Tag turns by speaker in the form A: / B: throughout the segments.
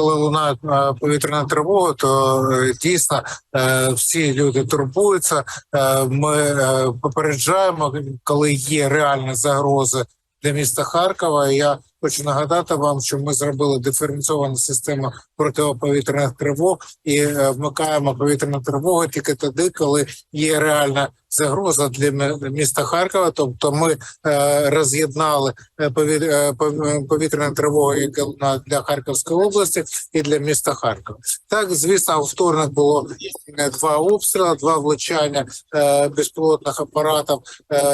A: коли лунає е, повітряна тривога, то е, дійсно е, всі люди турбуються. Ми попереджаємо, коли є реальні загрози для міста Харкова. Я хочу нагадати вам, що ми зробили диференційовану систему протиповітряних тривог і е, вмикаємо повітряну тривогу тільки тоді, коли є реальна загроза для міста Харкова. Тобто, ми е, роз'єднали е, пові- пов- повітряну тривогу для Харківської області і для міста Харкова. Так, звісно, у вторник було два обстріли, два влучання безпілотних апаратів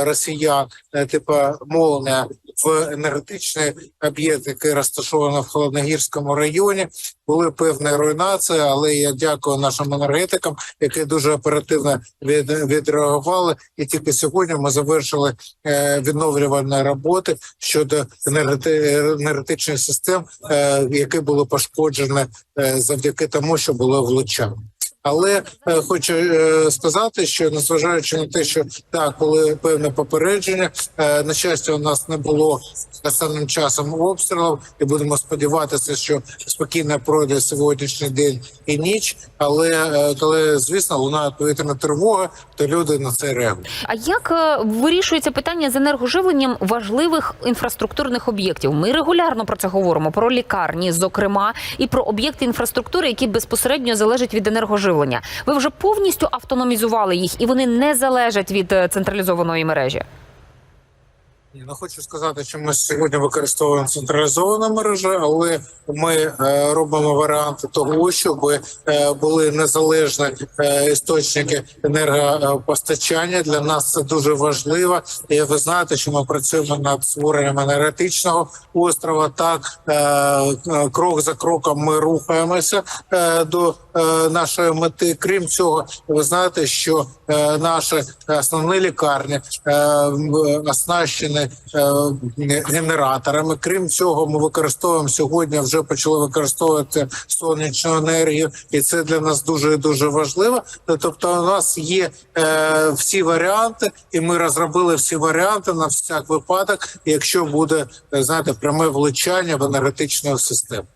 A: росіян, типу молния в енергетичний об'єкт, який розташований в Холодногірському районі. Були певні руйнації, але я дякую нашим енергетикам, які дуже оперативно від, відреагували. І тільки сьогодні ми завершили е, відновлювальні роботи щодо енергетичних систем, е, які були пошкоджені е, завдяки тому, що було влучання. Але е, хочу е, сказати, що незважаючи на те, що так були певні попередження, е, на щастя, у нас не було останнім часом обстрілів, і будемо сподіватися, що спокійно пройде сьогоднішній день і ніч. Але е, коли звісно лунає повітряна тривога, то люди на це реагують.
B: А як е, вирішується питання з енергоживленням важливих інфраструктурних об'єктів? Ми регулярно про це говоримо: про лікарні, зокрема, і про об'єкти інфраструктури, які безпосередньо залежать від енергоживлення. Ви вже повністю автономізували їх, і вони не залежать від е, централізованої мережі.
A: Ні, Ну, хочу сказати, що ми сьогодні використовуємо централізовану мережу, але ми е, робимо варіанти того, щоб е, були незалежні е, істочники енергопостачання. Для нас це дуже важливо. І ви знаєте, що ми працюємо над створенням енергетичного острова. Так е, крок за кроком ми рухаємося е, до е, нашої мети. Крім цього, ви знаєте, що е, наші основні лікарні е, оснащені генераторами. Крім цього, ми використовуємо сьогодні. Вже почали використовувати сонячну енергію, і це для нас дуже дуже важливо. Тобто, у нас є е, всі варіанти, і ми розробили всі варіанти на всяк випадок, якщо буде е, знаєте, пряме влучання в енергетичну систему.